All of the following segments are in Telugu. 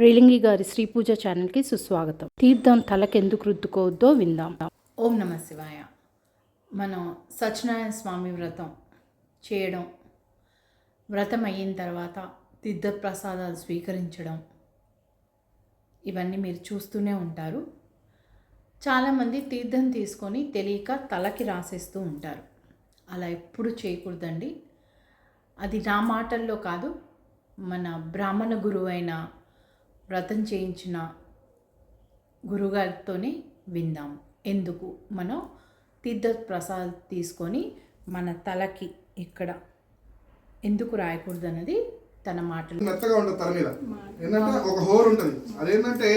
రేలింగి గారి శ్రీ పూజ ఛానల్కి సుస్వాగతం. తీర్థం తలకెందుకు రుద్దుకోవద్దో విందాం. ఓం నమ శివాయ. మనం సత్యనారాయణ స్వామి వ్రతం చేయడం వ్రతం అయిన తర్వాత తీర్థ ప్రసాదాలు స్వీకరించడం ఇవన్నీ మీరు చూస్తూనే ఉంటారు. చాలామంది తీర్థం తీసుకొని తెలియక తలకి రాసేస్తూ ఉంటారు. అలా ఎప్పుడు చేయకూడదండి. అది నా మాటల్లో కాదు మన బ్రాహ్మణ గురువైన వ్రతం చేయించిన గురుగారితోనే విందాం. ఎందుకు? మనం తీర్థ ప్రసాద్ తీసుకొని మన తలకి ఇక్కడ ఎందుకు రాయకూడదు అన్నది తన మాటలు. మెత్తగా ఉంటుంది తల మీద. ఏంటంటే ఒక హోర్ ఉంటుంది. అదేంటంటే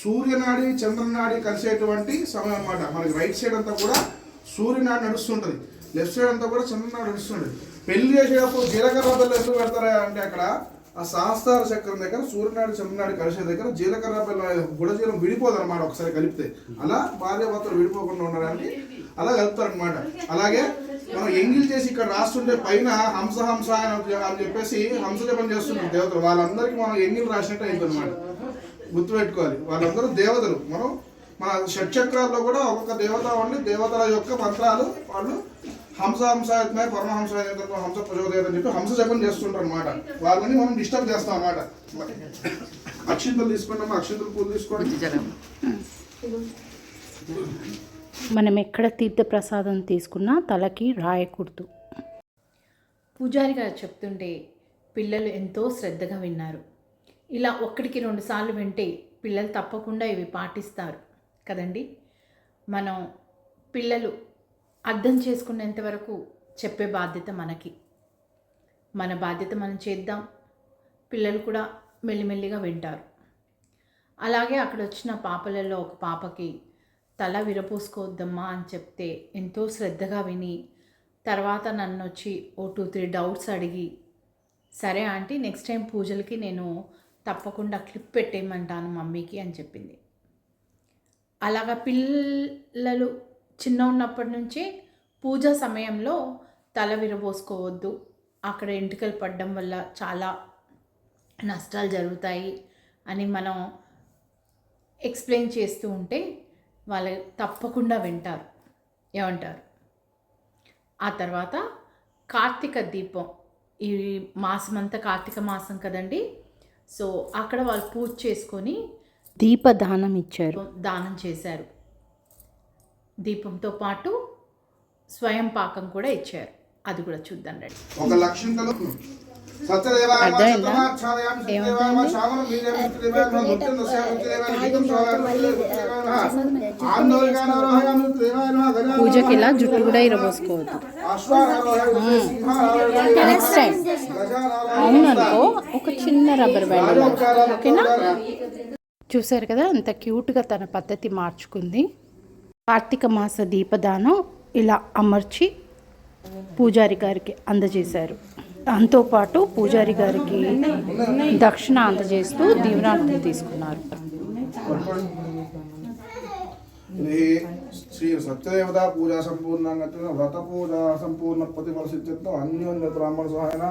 సూర్యనాడి చంద్రనాడి కలిసేటువంటి సమయం అన్నమాట. మనకి రైట్ సైడ్ అంతా కూడా సూర్యనాడి నడుస్తుంటుంది. లెఫ్ట్ సైడ్ అంతా కూడా చంద్రనాడి నడుస్తుంటుంది. పెళ్ళి చేసేటప్పుడు జీలకర్ర బెల్లం ఎందుకు పెడతారా అంటే అక్కడ ఆ సహస్రార చక్రం దగ్గర సూర్యనాడు చంద్రనాడు కలిసే దగ్గర జీలకర్ర పిల్ల గుడజీలం విడిపోదు అనమాట ఒకసారి కలిపితే. అలా భార్య భర్తలు విడిపోకుండా ఉండడానికి అలా కలుపుతారు అనమాట అలాగే మనం ఎంగిల్ చేసి ఇక్కడ రాస్తుంటే పైన హంస హంస అని అని చెప్పేసి హంస జపం చేస్తున్నారు దేవతలు. వాళ్ళందరికీ మనం ఎంగిల్ రాసినట్టు అయింది అనమాట గుర్తుపెట్టుకోవాలి. వాళ్ళందరూ దేవతలు. మనం మన షట్చక్రాల్లో కూడా ఒక్కొక్క దేవత ఉండి దేవతల యొక్క మంత్రాలు వాళ్ళు హంస హంస యత్మే పరమహంస హంస ప్రచోదయం అని చెప్పి హంస జపం చేస్తుంటారు అనమాట వాళ్ళని మనం డిస్టర్బ్ చేస్తాం అనమాట అక్షింతలు తీసుకుంటాం అక్షింతలు పూలు తీసుకోండి. మనం ఎక్కడ తీర్థ ప్రసాదం తీసుకున్నా తలకి రాయకూడదు. పూజారి గారు చెప్తుంటే పిల్లలు ఎంతో శ్రద్ధగా విన్నారు. ఇలా ఒక్కడికి రెండు సార్లు వింటే పిల్లలు తప్పకుండా ఇవి పాటిస్తారు కదండి? మనం పిల్లలు అర్థం చేసుకునేంత వరకు చెప్పే బాధ్యత మనకి. మన బాధ్యత మనం చేద్దాం. పిల్లలు కూడా మెల్లిమెల్లిగా వింటారు. అలాగే అక్కడ వచ్చిన పాపలలో ఒక పాపకి తల విరపోసుకోవద్దమ్మా అని చెప్తే ఎంతో శ్రద్ధగా విని తర్వాత నన్ను వచ్చి ఓ టూ త్రీ డౌట్స్ అడిగి సరే ఆంటీ నెక్స్ట్ టైం పూజలకి నేను తప్పకుండా క్లిప్ పెట్టేయమంటాను మమ్మీకి అని చెప్పింది. అలాగా పిల్లలు చిన్న ఉన్నప్పటి నుంచే పూజ సమయంలో తల విరబోసుకోవద్దు. అక్కడ ఎంటికలు పడడం వల్ల చాలా నష్టాలు జరుగుతాయి అని మనం ఎక్స్ప్లెయిన్ చేస్తూ ఉంటే వాళ్ళు తప్పకుండా వింటారు. ఏమంటారు? ఆ తర్వాత కార్తీక దీపం. ఈ మాసం అంతా కార్తీక మాసం కదండి. సో అక్కడ వాళ్ళు పూజ చేసుకొని దీపదానం ఇచ్చారు. దానం చేశారు. దీపంతో పాటు స్వయం పాకం కూడా ఇచ్చారు. అది కూడా చూద్దాం రండి. ఒక పూజకి ఇలా జుట్టు కూడా ఇరబోసుకోవద్దు. సింహారోహయాం నెక్స్ట్ టైం అవుననుకో ఒక చిన్న రబ్బర్ బ్యాండ్ ఓకేనా? చూశారు కదా అంత క్యూట్గా తన పద్ధతి మార్చుకుంది. కార్తీక మాస దీపదానం ఇలా అమర్చి పూజారి గారికి అందజేశారు. దాంతోపాటు పూజారి గారికి దక్షిణ అందజేస్తూ దీవనార్థం తీసుకున్నారు. శ్రీ సత్యదేవతా పూజా సంపూర్ణంగా వ్రత పూజ సంపూర్ణ ప్రతిఫల సిద్ధితో అన్యోన్య బ్రాహ్మణ సహాయన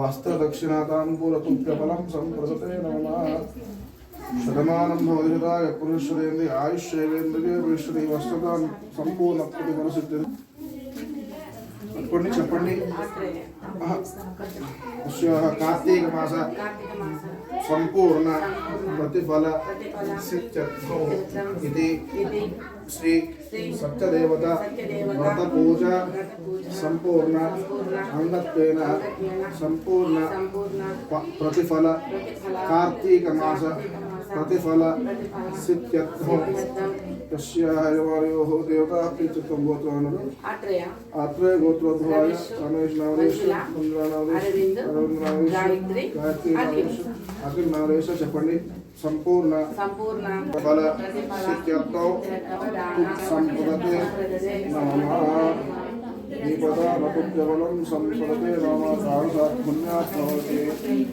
వస్త్ర దక్షిణాతానుకూల తుప్యఫలం సంప్రసతే నమ. శతమానం భవతిదాయ పురుషురేంద్రి ఆయుష్యేంద్రియ విశ్రీ వస్త్రత సంపూర్ణ ప్రతిఫల సిద్ధి. అనుకోండి చెప్పండి. కార్తీక మాస సంపూర్ణ ప్రతిఫల ఇది. శ్రీ సత్యదేవత వ్రత పూజ సంపూర్ణ అంగత్వేన సంపూర్ణ ప్రతిఫల కార్తీక మాస ప్రతిఫల సిద్ధ్యర్థం యస్యాయోः దేవతాः ప్రీత్యుక్తం గోత్రమన్నది ఆత్రేయ గోత్రోద్భవాయ రమేష్ నవరేష్ ఇంద్ర నవరేష్ అరవింద్, నవరేష్ గాయత్రి, అఖిల్. చెప్పండి సంపూర్ణ సంపూర్ణ ఫల సంపదతే నమః दीपदानपुत्यबलं संसरते मम कालसात्पुण्यात्मवते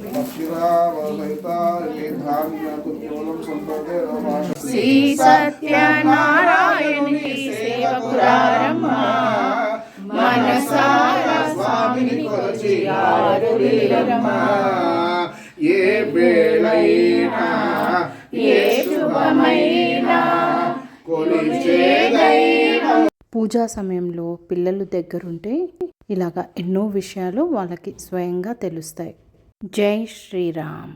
पक्षिरावसहितार्के धान्याकुत्यबलं संसरते रमाश श्री सत्यनारायणी सेवपुरारम्मा మనసార స్వామిని కొలిచి ఆరుడిరమ్మా ఏ వేళైనా ఏ శుభమైనా కొలిచేదై పూజా సమయంలో పిల్లలు దగ్గరుంటే ఇలాగ ఎన్నో విషయాలు వాళ్ళకి స్వయంగా తెలుస్తాయి. జై శ్రీరామ్.